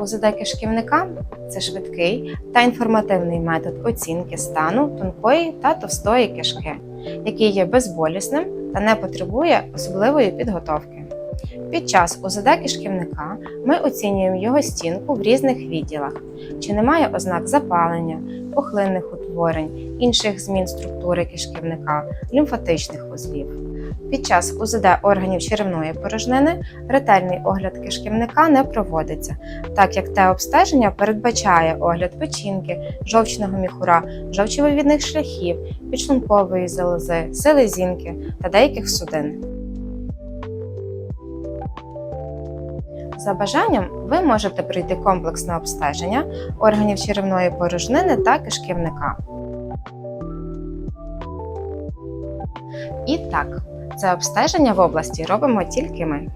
УЗД кишківника це швидкий та інформативний метод оцінки стану тонкої та товстої кишки, який є безболісним та не потребує особливої підготовки. Під час УЗД кишківника ми оцінюємо його стінку в різних відділах, чи немає ознак запалення, пухлинних утворень, інших змін структури кишківника, лімфатичних вузлів. Під час УЗД органів черевної порожнини ретельний огляд кишківника не проводиться, так як те обстеження передбачає огляд печінки, жовчного міхура, жовчовивідних шляхів, підшлункової залози, селезінки та деяких судин. За бажанням, ви можете пройти комплексне обстеження органів черевної порожнини та кишківника. І так, це обстеження в області робимо тільки ми.